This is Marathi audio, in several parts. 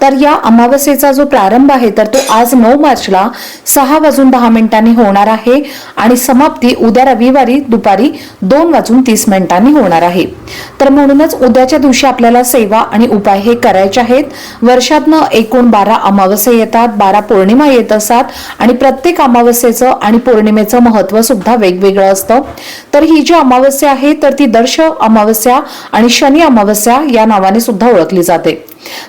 तर या अमावस्येचा जो प्रारंभ आहे तर तो आज नऊ मार्चला सहा वाजून दहा मिनिटांनी होणार आहे आणि समाप्ती उद्या रविवारी दुपारी दोन वाजून तीस मिनिटांनी होणार आहे. तर म्हणूनच उद्याच्या दिवशी आपल्याला सेवा आणि उपाय हे करायचे आहेत. वर्षातनं एकूण बारा अमावस्या येतात बारा पौर्णिमा येत असतात आणि प्रत्येक अमावस्येचं आणि पौर्णिमेचं महत्त्व सुद्धा वेगवेगळं असतं. तर ही जी अमावस्या आहे तर ती दर्श अमावस्या आणि शनी अमावस्या या नावाने सुद्धा ओळखली जाते.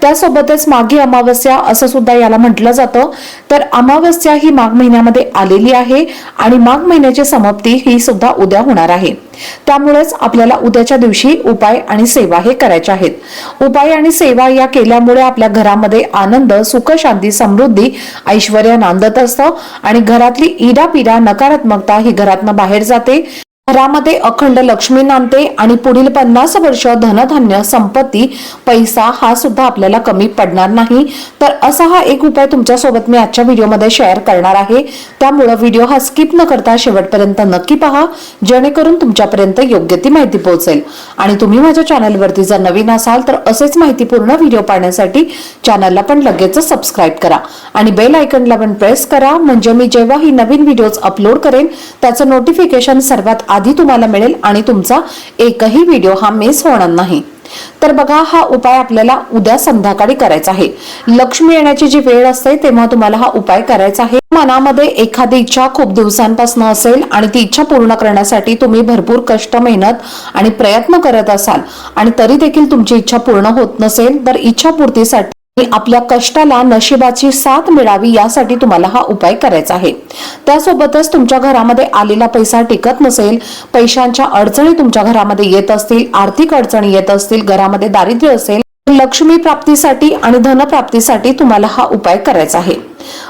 त्यासोबतच माघी अमावस्या असं सुद्धा याला म्हटलं जातं. तर अमावस्या ही माघ महिन्यामध्ये आलेली आहे आणि माघ महिन्याची समाप्ती ही सुद्धा उद्या होणार आहे. त्यामुळेच आपल्याला उद्याच्या दिवशी उपाय आणि सेवा हे करायचे आहेत. उपाय आणि सेवा या केल्यामुळे आपल्या घरामध्ये आनंद सुख शांती समृद्धी ऐश्वर नांदत असतं आणि घरातली इडापिडा नकारात्मकता ही घरातनं बाहेर जाते. घरामध्ये अखंड लक्ष्मी नांदते आणि पुढील पन्नास वर्ष धनधान्य संपत्ती पैसा हा सुद्धा आपल्याला कमी पडणार नाही. तर असा हा एक उपाय तुमच्यासोबत मी आजच्या व्हिडिओमध्ये शेअर करणार आहे. त्यामुळं व्हिडिओ हा स्किप न करता शेवटपर्यंत नक्की पहा. जेणेकरून तुमच्यापर्यंत योग्य ती माहिती पोहोचेल. आणि तुम्ही माझ्या चॅनलवरती जर नवीन असाल तर असेच माहितीपूर्ण व्हिडिओ पाहण्यासाठी चॅनलला पण लगेच सबस्क्राईब करा. आणि बेल आयकनला पण प्रेस करा. म्हणजे मी जेव्हा ही नवीन व्हिडिओज अपलोड करेन त्याचं नोटिफिकेशन सर्वात आधी तुम्हाला मिळेल आणि तुमचा एकही व्हिडिओ हा मिस होणार नाही. तर बघा हा उपाय आपल्याला उद्या संध्याकाळी करायचा आहे. लक्ष्मी येण्याची जी वेळ असते तेव्हा तुम्हाला हा उपाय करायचा आहे. मनामध्ये एखादी इच्छा खूप दिवसांपासून असेल आणि ती इच्छा पूर्ण करण्यासाठी तुम्ही भरपूर कष्ट मेहनत आणि प्रयत्न करत असाल आणि तरी देखील तुमची इच्छा पूर्ण होत नसेल तर इच्छा पूर्तीसाठी आपल्या कष्टाला नशिबाची साथ मिळावी यासाठी तुम्हाला हा उपाय करायचा आहे. त्यासोबतच तुमच्या घरामध्ये आलेला पैसा टिकत नसेल पैशांच्या अडचणी तुमच्या घरामध्ये येत असतील आर्थिक अडचणी येत असतील घरामध्ये दारिद्र्य असेल लक्ष्मी प्राप्तीसाठी आणि धनप्राप्तीसाठी तुम्हाला हा उपाय करायचा आहे.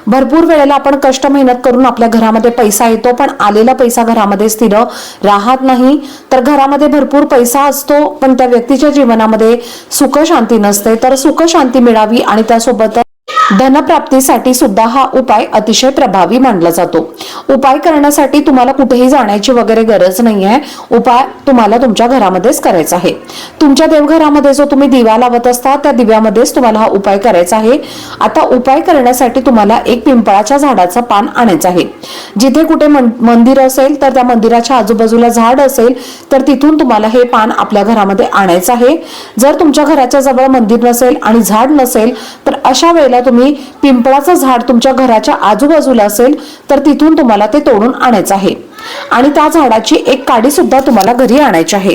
भरपूर वेळेला आपण कष्ट मेहनत करून आपल्या घरामध्ये पैसा येतो पण आलेला पैसा घरामध्ये स्थिर राहत नाही. तर घरामध्ये भरपूर पैसा असतो पण त्या व्यक्तीच्या जीवनामध्ये सुख शांती नसते. तर सुख शांती मिळावी आणि त्यासोबत धनप्राप्तीसाठी सुद्धा हा उपाय अतिशय प्रभावी मानला जातो. उपाय करण्यासाठी तुम्हाला कुठेही जाण्याची वगैरे गरज नाही आहे उपाय तुम्हाला तुमच्या घरामध्येच करायचा आहे. तुमच्या देवघरामध्ये जो तुम्ही दिवा लावत असता त्या दिव्यामध्येच तुम्हाला हा उपाय करायचा आहे. आता उपाय करण्यासाठी तुम्हाला एक पिंपळाच्या झाडाचं पान आणायचं आहे. जिथे कुठे मन- मंदिर असेल तर त्या मंदिराच्या आजूबाजूला झाड असेल तर तिथून तुम्हाला हे पान आपल्या घरामध्ये आणायचं आहे. जर तुमच्या घराच्या जवळ मंदिर नसेल आणि झाड नसेल तर अशा वेळेला तुम्ही पिंपळाचं झाड तुमच्या घराच्या आजूबाजूला असेल तर तिथून तुम्हाला ते तोडून आणायचं आहे. आणि त्या झाडाची एक काडी सुद्धा तुम्हाला घरी आणायची आहे.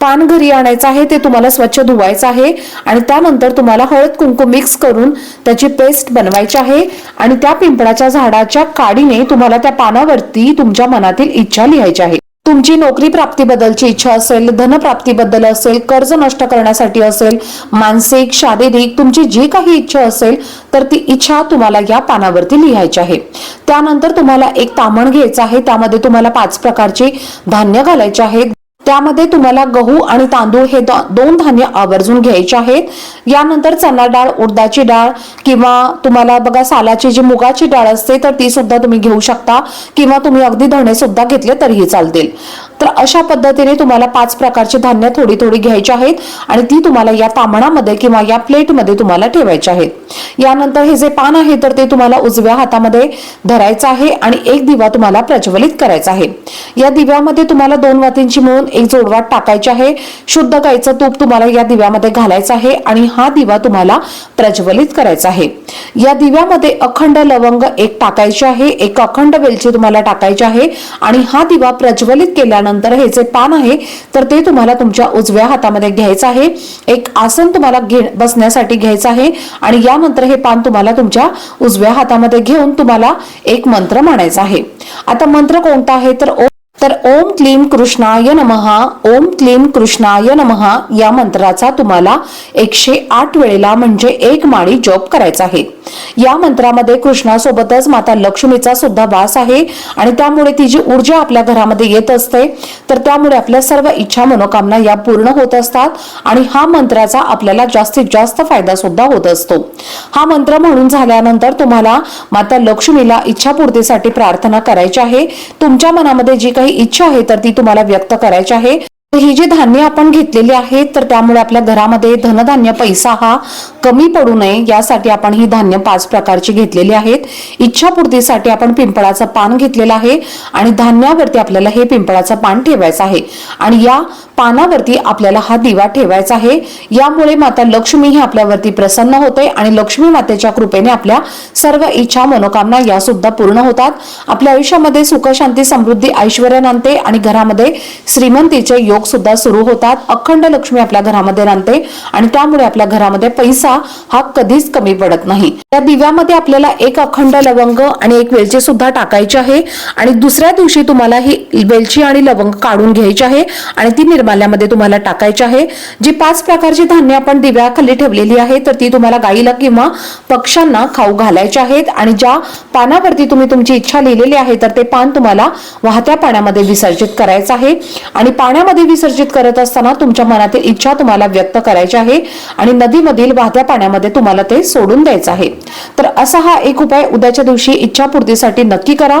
पान घरी आणायचं आहे ते तुम्हाला स्वच्छ धुवायचं आहे आणि त्यानंतर तुम्हाला हळद कुंकू मिक्स करून त्याची पेस्ट बनवायची आहे आणि त्या पिंपळाच्या झाडाच्या काडीने तुम्हाला त्या पानावरती तुमच्या मनातील इच्छा लिहायची आहे. तुमची नोकरी प्राप्तीबद्दलची इच्छा असेल धनप्राप्तीबद्दल असेल कर्ज नष्ट करण्यासाठी असेल मानसिक शारीरिक तुमची जी काही इच्छा असेल तर ती इच्छा तुम्हाला या पानावरती लिहायची आहे. त्यानंतर तुम्हाला एक तामण घ्यायचं आहे त्यामध्ये तुम्हाला पाच प्रकारची धान्य घालायचे आहेत त्यामध्ये तुम्हाला गहू आणि तांदूळ हे दोन धान्य आवर्जून घ्यायचे आहेत. यानंतर चना डाळ उडदाची डाळ किंवा तुम्हाला बघा सालाची जी मुगाची डाळ असते तर ती सुद्धा तुम्ही घेऊ शकता किंवा तुम्ही अगदी धणे सुद्धा घेतले तरीही चालतील. तर अशा पद्धतीने तुम्हाला पाच प्रकारची धान्य थोडी थोडी घ्यायची आहेत आणि ती तुम्हाला या तामणामध्ये किंवा या प्लेटमध्ये तुम्हाला ठेवायची आहेत. यानंतर हे जे पान आहे तर ते तुम्हाला उजव्या हातामध्ये धरायचं आहे आणि एक दिवा तुम्हाला प्रज्वलित करायचा आहे. या दिव्यामध्ये तुम्हाला दोन वातींची मिळून एक जोडवाट टाकायची आहे. शुद्ध गाईचं तूप तुम्हाला या दिव्यामध्ये घालायचं आहे आणि हा दिवा तुम्हाला प्रज्वलित करायचा आहे. या दिव्यामध्ये अखंड लवंग एक टाकायची आहे एक अखंड वेलची तुम्हाला टाकायची आहे आणि हा दिवा प्रज्वलित केल्यानंतर हे जे पान आहे तर ते तुम्हाला तुमच्या उजव्या हातामध्ये घ्यायचं आहे. एक आसन तुम्हाला घे बसण्यासाठी घ्यायचं आहे आणि यानंतर हे पान तुम्हाला तुमच्या उजव्या हातामध्ये घेऊन तुम्हाला एक मंत्र म्हणायचा आहे. आता मंत्र कोणता आहे? तर तर ओम क्लीम कृष्णाय नमहा ओम क्लीम कृष्णाय नमहा या मंत्राचा तुम्हाला एकशे आठ वेळेला म्हणजे एक माळी जप करायचा आहे. या मंत्रामध्ये कृष्णासोबतच माता लक्ष्मीचा सुद्धा वास आहे आणि त्यामुळे ती जी ऊर्जा आपल्या घरामध्ये येत असते तर त्यामुळे आपल्या सर्व इच्छा मनोकामना या पूर्ण होत असतात आणि हा मंत्राचा आपल्याला जास्तीत जास्त फायदा सुद्धा होत असतो. हा मंत्र म्हणून झाल्यानंतर तुम्हाला माता लक्ष्मीला इच्छापूर्तीसाठी प्रार्थना करायची आहे. तुमच्या मनामध्ये जी काही इच्छा आहे तर ती तुम्हाला व्यक्त करायची आहे. ही जी धान्य आपण घेतलेली आहेत तर त्यामुळे आपल्या घरामध्ये धनधान्य पैसा हा कमी पडू नये यासाठी आपण ही धान्य पाच प्रकारची घेतलेली आहेत. इच्छापूर्तीसाठी आपण पिंपळाचं पान घेतलेलं आहे आणि धान्यावरती आपल्याला हे पिंपळाचं पान ठेवायचं आहे. आणि या पानावरती आपल्याला हा दिवा ठेवायचा आहे. यामुळे माता लक्ष्मी ही आपल्यावरती प्रसन्न होते आणि लक्ष्मी मातेच्या कृपेने आपल्या सर्व इच्छा मनोकामना या सुद्धा पूर्ण होतात. आपल्या आयुष्यामध्ये सुख शांती समृद्धी ऐश्वर नांदते आणि घरामध्ये श्रीमंतीचे योग सुद्धा सुरू होतात. अखंड लक्ष्मी आपल्या घरामध्ये नांदते आणि त्यामुळे आपल्या घरामध्ये पैसा हा कधीच कमी पडत नाही. त्या दिव्यामध्ये आपल्याला एक अखंड लवंग आणि एक वेलची सुद्धा टाकायची आहे आणि दुसऱ्या दिवशी तुम्हाला ही वेलची आणि लवंग काढून घ्यायची आहे आणि ती निर्माण निर्माल्यामध्ये तुम्हाला टाकायची आहे. जी पाच प्रकारची धान्य आपण दिव्याखाली ठेवलेली आहे तर ती तुम्हाला गाईला किंवा पक्ष्यांना खाऊ घालायची आहेत. आणि ज्या पानावरती तुम्ही तुमची इच्छा लिहिलेली आहे तर ते पान तुम्हाला वाहत्या पाण्यामध्ये विसर्जित करायचं आहे. आणि पाण्यामध्ये विसर्जित करत असताना तुमच्या मनातील इच्छा तुम्हाला व्यक्त करायची आहे. आणि नदीमधील वाहत्या पाण्यामध्ये तुम्हाला ते सोडून द्यायचं आहे. तर असा हा एक उपाय उद्याच्या दिवशी इच्छापूर्तीसाठी नक्की करा.